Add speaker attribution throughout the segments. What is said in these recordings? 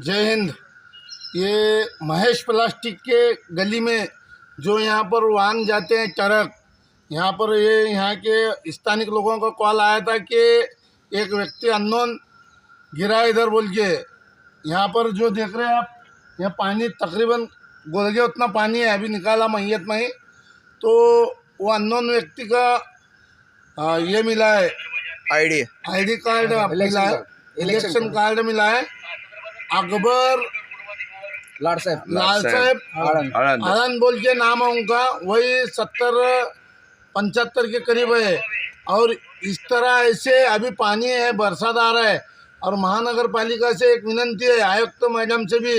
Speaker 1: जय हिंद। ये महेश प्लास्टिक के गली में जो यहाँ पर वाहन जाते हैं ट्रक यहाँ पर ये यहाँ के स्थानिक लोगों का कॉल आया था कि एक व्यक्ति अननोन गिरा इधर बोल के। यहाँ पर जो देख रहे हैं आप यहाँ पानी तकरीबन गोलगे उतना पानी है अभी निकाला मैयत में। ही तो वो अननोन व्यक्ति का आ, ये मिला है।
Speaker 2: आयडी
Speaker 1: आईडी कार्ड मिला है। इलेक्शन कार्ड मिला है। अकबर।
Speaker 3: लाड साहेब।
Speaker 1: लाल साहेब।
Speaker 3: आनंद
Speaker 2: आनंद
Speaker 1: आनंद बोल के नाम है उनका। वही सत्तर पंचहत्तर के करीब है और इस तरह ऐसे अभी पानी है बरसात आ रहा है। और महानगर पालिका से एक विनंती है आयुक्त तो मैडम से भी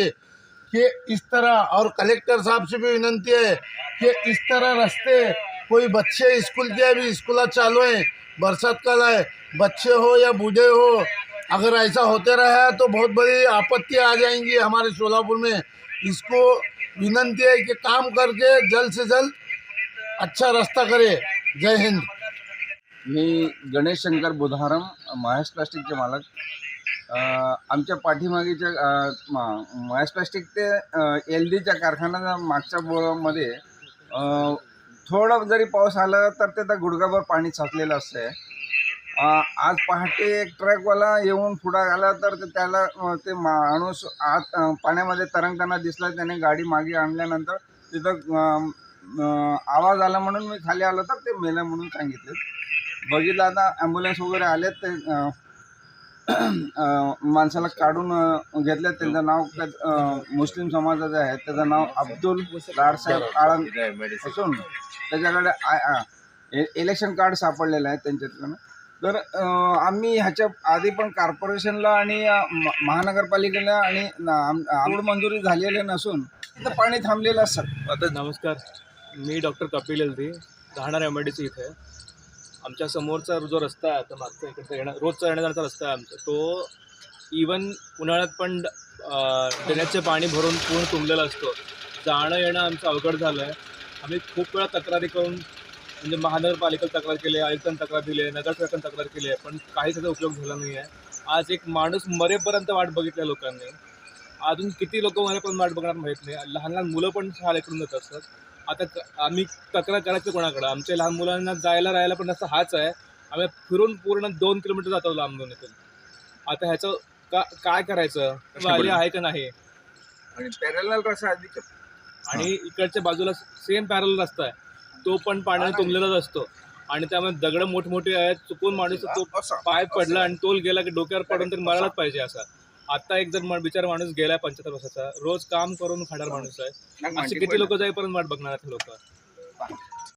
Speaker 1: कि इस तरह और कलेक्टर साहब से भी विनंती है कि इस तरह रास्ते कोई बच्चे स्कूल के अभी स्कूल चालू है बरसात काल है बच्चे हो या बूढ़े हो अगर ऐसा होते रहा तो बहुत बड़ी आपत्ति आ जाएंगी हमारे सोलापुर में। इसको विनंती है कि काम करके जल्द से जल्द अच्छा रास्ता करे। जय हिंद।
Speaker 3: मी गणेश शंकर बुधारम महेश प्लास्टिकचे मालक. आमच्या पाठीमागेच्या महेश प्लास्टिक ते एल डीच्या कारखान्याच्या मागच्या बोळामध्ये थोडं जरी पाऊस आला तर ते त्या गुडघाभर पाणी साचलेलं असतंय. आज पहाटे एक ट्रकवाला येऊन पुढं आला तर ते त्याला ते माणूस आत पाण्यामध्ये तरंगताना दिसला. त्याने गाडी मागे आणल्यानंतर तिथं आवाज आला म्हणून मी खाली आलो तर ते मेलं म्हणून सांगितले. बघितलं आता ॲम्ब्युलन्स वगैरे आलेत ते माणसाला काढून घेतलं त्यांचं नाव मुस्लिम समाजाचं आहे. त्याचं नाव अब्दुल लाडसाहेब आळंद. असून त्याच्याकडे आय इलेक्शन कार्ड सापडलेलं आहे त्यांच्याकडनं तर आम्ही ह्याच्या आधी पण कॉर्पोरेशनला आणि म- महानगरपालिकेला आणि आवड मंजुरी झालेली नसून तिथं पाणी थांबलेलं असतं.
Speaker 4: नमस्कार मी डॉक्टर कपिल एलदी राहणार एम आय डी सी इथे. आमच्या समोरचा जो रस्ता आहे आता मागचा इकडचा येणार रोजचा येण्याचा रस्ता आहे आमचा तो इवन उन्हाळ्यात पण ड्रेनेजचे पाणी भरून पूर्ण तुंबलेला असतो. जाणं येणं आमचं अवघड झालं आहे आम्ही खूप वेळा तक्रारी करून म्हणजे महानगरपालिकेला तक्रार केली आहे आयुक्तांना तक्रार दिली आहे नगरसेवकांना तक्रार केली आहे पण काहीच त्याचा उपयोग झाला नाही आहे. आज एक माणूस मरेपर्यंत वाट बघितल्या लोकांनी. अजून किती लोक मरेपर्यंत वाट बघणार माहीत नाही. लहान लहान मुलं पण शाळेकडून जात असतात आता क- आम्ही तक्रार करायचं कोणाकडं? आमच्या लहान मुलांना जायला राहायला पण रस्ता हाच आहे. आम्ही फिरून पूर्ण दोन किलोमीटर जातो लांबून इथून. आता ह्याचं का काय करायचं? वाली आहे का नाही?
Speaker 3: आणि पॅरल रस्ता
Speaker 4: आणि इकडच्या बाजूला सेम पॅरल रस्ता आहे. तो पण पाण्याने तुंबलेलाच असतो. आणि त्यामुळे दगड मोठमोठे आहेत चुकून माणूस तो पाय पडला आणि तोल गेला की डोक्यावर पडून तर मरायलाच पाहिजे असा. आता एक जर बिचारा माणूस गेलाय पंच्याहत्तर वर्षाचा रोज काम करून खाणार माणूस आहे. असे किती लोक जाईपर्यंत वाट बघणार लोक?